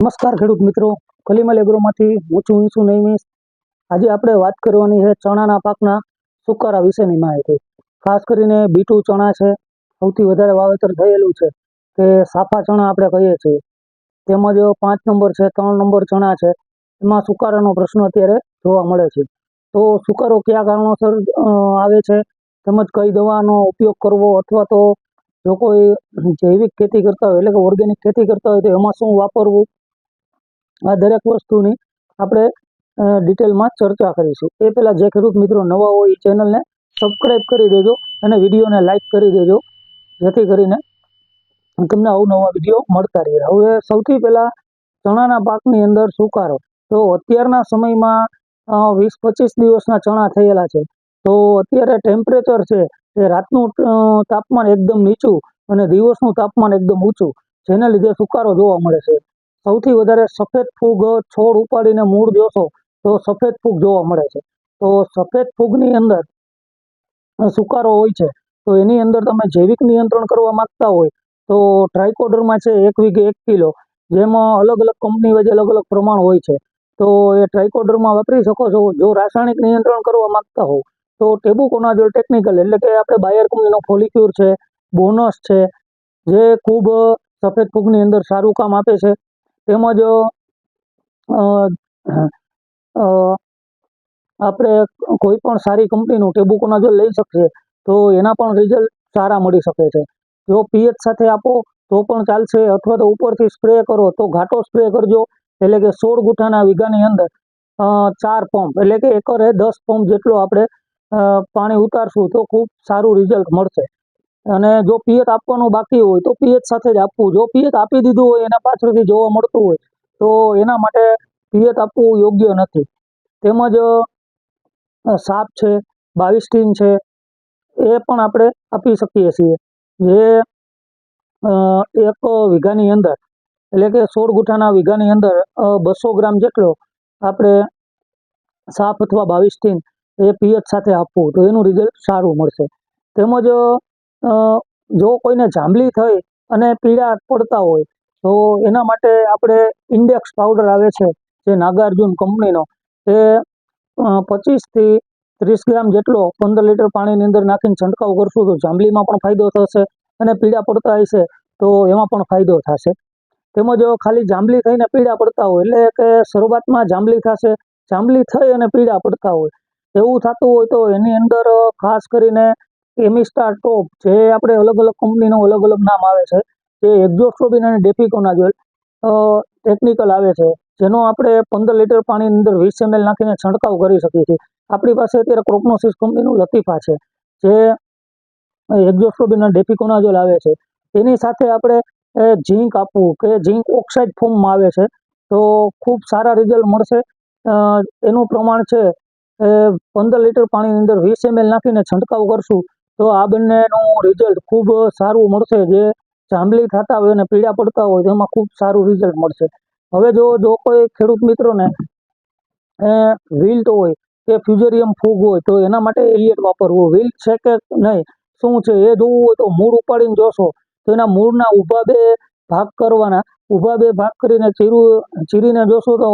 નમસ્કાર ખેડૂત મિત્રો. કલીમલ એગ્રોમાંથી હું છું ઈસુ નૈમિષ આજે આપણે વાત કરવાની છે ચણાના પાકના સુકારા વિશેની માહિતી. ખાસ કરીને બીટું ચણા છે. સૌથી વધારે વાવેતર થયેલું છે કે સાફા ચણા આપણે કહીએ છીએ. તેમજ પાંચ નંબર છે, ત્રણ નંબર ચણા છે. એમાં સુકારાનો પ્રશ્ન અત્યારે જોવા મળે છે. તો સુકારો કયા કારણોસર આવે છે? તેમજ કઈ દવાનો ઉપયોગ કરવો અથવા તો જો કોઈ જૈવિક ખેતી કરતા હોય, એટલે કે ઓર્ગેનિક ખેતી કરતા હોય તો એમાં શું વાપરવું? આ દરેક વસ્તુની આપણે ડિટેલમાં ચર્ચા કરીશું. એ પહેલાં જે ખેડૂત મિત્રો નવા હોય એ ચેનલને સબસ્ક્રાઈબ કરી દેજો અને વિડીયોને લાઇક કરી દેજો. જેથી કરીને તમને અવનવા વીડિયો મળતા રહે. હવે સૌથી પહેલાં ચણાના પાકની અંદર સુકારો તો અત્યારના સમયમાં વીસ પચીસ દિવસના ચણા થયેલા છે. તો અત્યારે ટેમ્પરેચર છે એ રાતનું તાપમાન એકદમ નીચું અને દિવસનું તાપમાન એકદમ ઊંચું. જેના લીધે સુકારો જોવા મળે છે? સૌથી વધારે સફેદ ફૂગ છોડ ઉપાડીને મૂળ જોશો તો સફેદ ફૂગ જોવા મળે છે. તો સફેદ ફૂગની અંદર સુકારો હોય છે, તો એની અંદર તમે જૈવિક નિયંત્રણ કરવા માંગતા હોય તો ટ્રાયકોડરમાં છે એક વીઘે એક કિલો, જેમાં અલગ અલગ કંપની વચ્ચે અલગ અલગ પ્રમાણ હોય છે. તો એ ટ્રાયકોડરમાં વાપરી શકો છો, જો રાસાયણિક નિયંત્રણ કરવા માંગતા હો તો ટેબુકોનાઝોલ ટેકનિકલ એટલે કે આપણે બાયર કંપનીનો ફોલિક્યુર છે, બોનસ છે, જે ખૂબ સફેદ ફૂગની અંદર સારું કામ આપે છે. તેમજ આપણે કોઈ પણ સારી કંપનીનું ટેબુકોનાઝોલ લઈ શકીએ તો એના પણ રિઝલ્ટ સારા મળી શકે છે. જો પીએચ સાથે આપો, તો પણ ચાલશે, અથવા તો ઉપરથી સ્પ્રે કરો, તો ઘાટો સ્પ્રે કરજો, એટલે કે સોળ ગુઠાના વીઘાની અંદર ચાર પંપ એટલે કે એકરે દસ પંપ જેટલો આપણે પાણી ઉતારશું, તો ખૂબ સારું રિઝલ્ટ મળશે. અને જો પિયત આપવાનું બાકી હોય, તો પિયત સાથે જ આપવું. જો પિયત આપી દીધું હોય, એના પાછળથી જોવા મળતું હોય, તો એના માટે પિયત આપવું યોગ્ય નથી. તેમજ સાપ છે, બાવિસ્ટીન છે, એ પણ આપણે આપી શકીએ છીએ. જે એક વીઘાની અંદર, એટલે કે સોળ ગુઠાના વીઘાની અંદર બસો ગ્રામ જેટલો આપણે સાપ અથવા બાવીસ ટીન એ પિયત સાથે આપવું તો એનું રિઝલ્ટ સારું મળશે. તેમજ જો કોઈને જાંબલી થઈ અને પીળા પડતા હોય, તો એના માટે આપણે ઇન્ડેક્સ પાવડર આવે છે, જે નાગાર્જુન કંપનીનો. એ પચીસથી ત્રીસ ગ્રામ જેટલો પંદર લીટર પાણીની અંદર નાખીને છંટકાવ કરશું તો જાંબલીમાં પણ ફાયદો થશે અને પીળા પડતા હશે તો એમાં પણ ફાયદો થશે. તેમજ ખાલી જાંબલી થઈને પીળા પડતા હોય, એટલે કે શરૂઆતમાં જાંબલી થશે, જાંબલી થઈ અને પીળા પડતા હોય. એવું થતું હોય તો એની અંદર ખાસ કરીને કેમિસ્ટાર ટોપ જે આપણે અલગ અલગ કંપનીનું અલગ અલગ નામ આવે છે, જે એક્ઝોસ્ટ્રોબિન અને ડેપિકોનાઝોલ ટેકનિકલ આવે છે, જેનો આપણે પંદર લીટર પાણીની અંદર વીસ એમએલ નાખીને છંટકાવ કરી શકીએ છીએ. આપણી પાસે અત્યારે ક્રોપનોસિસ કંપનીનું લતીફા છે, જે એક્ઝોસ્ટ્રોબિન અને ડેપિકોનાઝોલ આવે છે. એની સાથે આપણે ઝીંક આપવું કે ઝીંક ઓક્સાઇડ ફોર્મમાં આવે છે, તો ખૂબ સારા રિઝલ્ટ મળશે. એનું પ્રમાણ છે પંદર લીટર પાણીની અંદર વીસ એમએલ નાખીને છંટકાવ કરશું તો આ બંનેનું રિઝલ્ટ ખૂબ સારું મળશે. જે જાંબલી ખાતા હોય અને પીડા પડતા હોય તેમાં ખૂબ સારું રિઝલ્ટ મળશે. હવે જો જો કોઈ ખેડૂત મિત્રોને વિલ્ટ હોય કે ફ્યુઝરિયમ ફૂગ હોય તો એના માટે એલિયટ વાપરવું. વિલ્ટ છે કે નહીં? શું છે? એ જોવું હોય તો મૂળ ઉપાડીને જોશો. તો એના મૂળના ઊભા બે ભાગ કરવાના. ઊભા બે ભાગ કરીને ચીરું, ચીરીને જોશો તો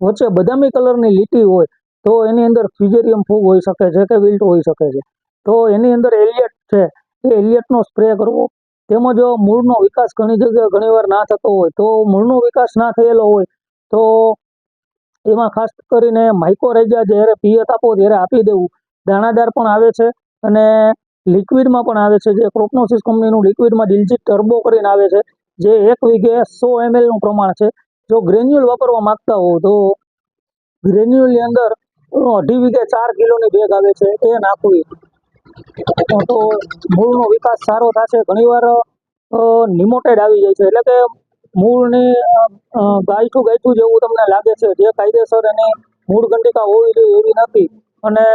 વચ્ચે બદામી કલરની લીટી હોય તો એની અંદર ફ્યુઝરિયમ ફૂગ હોઈ શકે છે કે વિલ્ટ હોઈ શકે છે. તો એની અંદર એલિયટ છે. એ એલિયટનો સ્પ્રે કરવો. તેમજ મૂળનો વિકાસ ઘણી જગ્યાએ ઘણીવાર ના થતો હોય. તો મૂળનો વિકાસ ના થયેલો હોય, તો એમાં ખાસ કરીને માઇકોરેજા જ્યારે પિયત આપો ત્યારે આપી દેવું. દાણાદાર પણ આવે છે અને લિક્વિડમાં પણ આવે છે. જે ક્રોપનોસિસ કંપનીનું લિક્વિડમાં દિલજીત ટર્બો કરીને આવે છે, જે એક વીઘે સો એમએલનું પ્રમાણ છે. જો ગ્રેન્યુઅલ વાપરવા માંગતા હો, તો ગ્રેન્યુઅલની અંદર અઢી વીઘે ચાર કિલોની બેગ આવે છે. એ નાખવી. તો મૂળનો વિકાસ સારો થશે. ઘણીવાર નિમોટેડ આવી જાય છે. એટલે કે મૂળની ગાયઠું ગાયઠું જેવું તમને લાગે છે. જે કાયદેસર એની મૂળ ગંટિકા હોવી જોઈએ એવી નથી. અને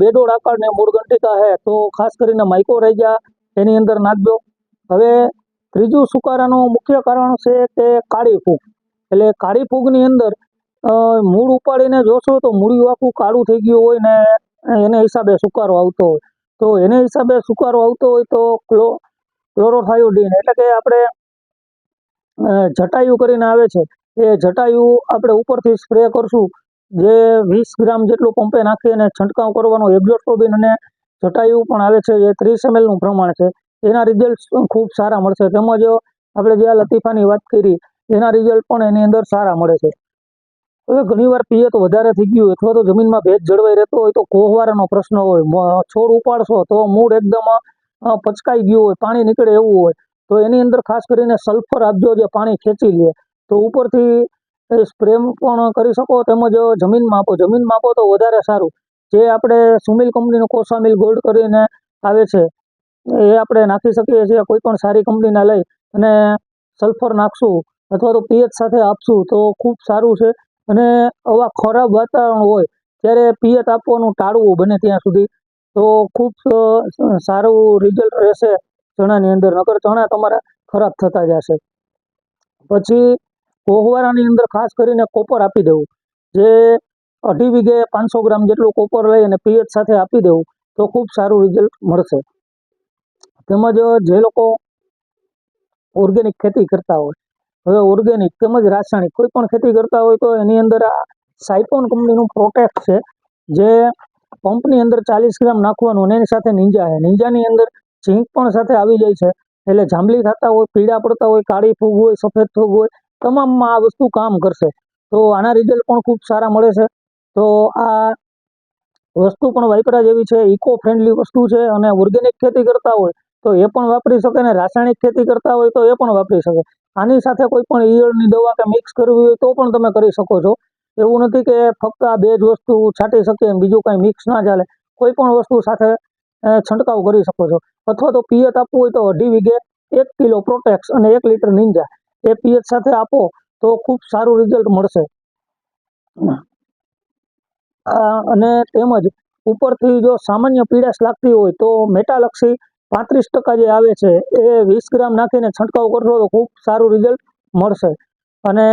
બેડોળ આકારની મૂળ ગંટિકા છે તો ખાસ કરીને માઇકોરેજા એની અંદર નાખજો. હવે, ત્રીજું સુકારાનું મુખ્ય કારણ છે કે કાળી ફૂગ. એટલે કાળી ફૂગની અંદર મૂળ ઉપાડીને જોશો તો મૂળિયું આખું કાળું થઈ ગયું હોય ને એને હિસાબે સુકારો આવતો હોય. તો એને હિસાબે સુકારો આવતો હોય તો ક્લો, ક્લોરોથાયોડીન એટલે કે આપણે જટાયુ કરીને આવે છે. એ જટાયુ આપણે ઉપરથી સ્પ્રે કરશું. જે વીસ ગ્રામ જેટલું પંપે નાખી અને છંટકાવ કરવાનો એબ્ઝોસ્કોબિન અને જટાયુ પણ આવે છે. જે ત્રીસ એમએલનું પ્રમાણ છે. એના રિઝલ્ટ ખૂબ સારા મળશે. તેમજ આપણે જે આ લતીફાની વાત કરી, એના રિઝલ્ટ પણ એની અંદર સારા મળે છે. હવે ઘણીવાર તો વધારે થઈ ગયું, અથવા તો જમીનમાં ભેજ જળવાઈ રહેતો હોય તો કોહવારાનો પ્રશ્ન હોય. છોડ ઉપાડશો તો મૂળ એકદમ પચકાઈ ગયું હોય, પાણી નીકળે એવું હોય. તો એની અંદર ખાસ કરીને સલ્ફર આપજો, જે પાણી ખેંચી લે. તો ઉપરથી સ્પ્રે પણ કરી શકો, તેમજ જમીનમાં આપો જમીન માપો તો વધારે સારું. જે આપણે સુમિલ કંપનીનું કોસામિલ ગોલ્ડ કરીને આવે છે, એ આપણે નાખી શકીએ છીએ, કોઈ પણ સારી કંપનીના લઈ. અને સલ્ફર નાખશું, અથવા તો પીએચ સાથે આપશું, તો ખૂબ સારું છે. અને આવા ખરાબ વાતાવરણ હોય, ત્યારે પિયત આપવાનું ટાળવું બને ત્યાં સુધી. તો ખૂબ સારું રિઝલ્ટ રહેશે ચણાની અંદર, નકર ચણા તમારા ખરાબ થતા જશે. પછી કોહવારાની અંદર ખાસ કરીને કોપર આપી દેવું. જે અઢી વીઘે પાંચસો ગ્રામ જેટલું કોપર લઈ અને પિયત સાથે આપી દેવું, તો ખૂબ સારું રિઝલ્ટ મળશે. તેમજ જે લોકો ઓર્ગેનિક ખેતી કરતા હોય હવે ઓર્ગેનિક તેમજ રાસાયણિક, કોઈ પણ ખેતી કરતા હોય તો એની અંદર આ સાયકોન કંપનીનું પ્રોટેક્ટ છે, જે પંપની અંદર ચાલીસ ગ્રામ નાખવાનું અને એની સાથે નીંજા છે. નીંજાની અંદર ઝીંક પણ સાથે આવી જાય છે. એટલે જાંબલી થતા હોય, પીળા પડતા હોય, કાળી ફૂગ હોય, સફેદ ફૂગ હોય, તમામમાં આ વસ્તુ કામ કરશે. તો આના રિઝલ્ટ પણ ખૂબ સારા મળે છે. તો આ વસ્તુ પણ વાપરા જેવી છે ઇકો ફ્રેન્ડલી વસ્તુ છે અને ઓર્ગેનિક ખેતી કરતા હોય તો એ પણ વાપરી શકે અને રાસાયણિક ખેતી કરતા હોય તો એ પણ વાપરી શકે. આની સાથે કોઈ પણ ઈયળની દવા કે મિક્સ કરવી હોય તો પણ તમે કરી શકો છો. એવું નથી કે ફક્ત આ બે જ વસ્તુ છાંટી શકીએ બીજું કાંઈ મિક્સ ના ચાલે. કોઈ પણ વસ્તુ સાથે છંટકાવ કરી શકો છો. અથવા તો પિયત આપવું હોય તો અઢી વીઘે એક કિલો પ્રોટેક્સ અને એક લીટર નિંજા. એ પિયત સાથે આપો તો ખૂબ સારું રિઝલ્ટ મળશે. અને તેમજ ઉપરથી જો સામાન્ય પીડાશ લાગતી હોય તો મેટાલક્ષી પાંત્રીસ ટકા જે આવે છે, એ વીસ ગ્રામ નાખીને છંટકાવ કરશો તો ખૂબ સારું રિઝલ્ટ મળશે. અને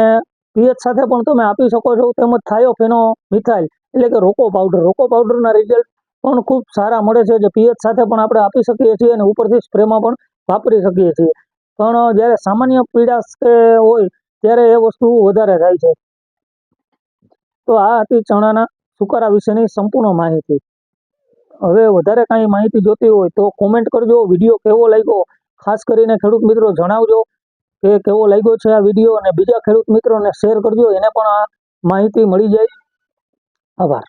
પીએચ સાથે પણ તમે આપી શકો છો, તેમજ થાયોફેનો મિથાઇલ, એટલે કે રોકો પાવડર રોકો પાવડરના રિઝલ્ટ પણ ખૂબ સારા મળે છે, જે પીએચ સાથે પણ આપણે આપી શકીએ છીએ અને ઉપરથી સ્પ્રેમાં પણ વાપરી શકીએ છીએ. પણ જ્યારે સામાન્ય પીડાશ કે હોય, ત્યારે એ વસ્તુ વધારે થાય છે. તો આ હતી ચણાના સુકારા વિશેની સંપૂર્ણ માહિતી. હવે વધારે કાંઈ માહિતી જોતી હોય તો કોમેન્ટ કરજો. વીડિયો કેવો લાગ્યો? ખાસ કરીને ખેડૂત મિત્રો જણાવજો કે કેવો લાગ્યો છે આ વીડિયો અને બીજા ખેડૂત મિત્રોને શેર કરજો. એને પણ આ માહિતી મળી જાય. આભાર.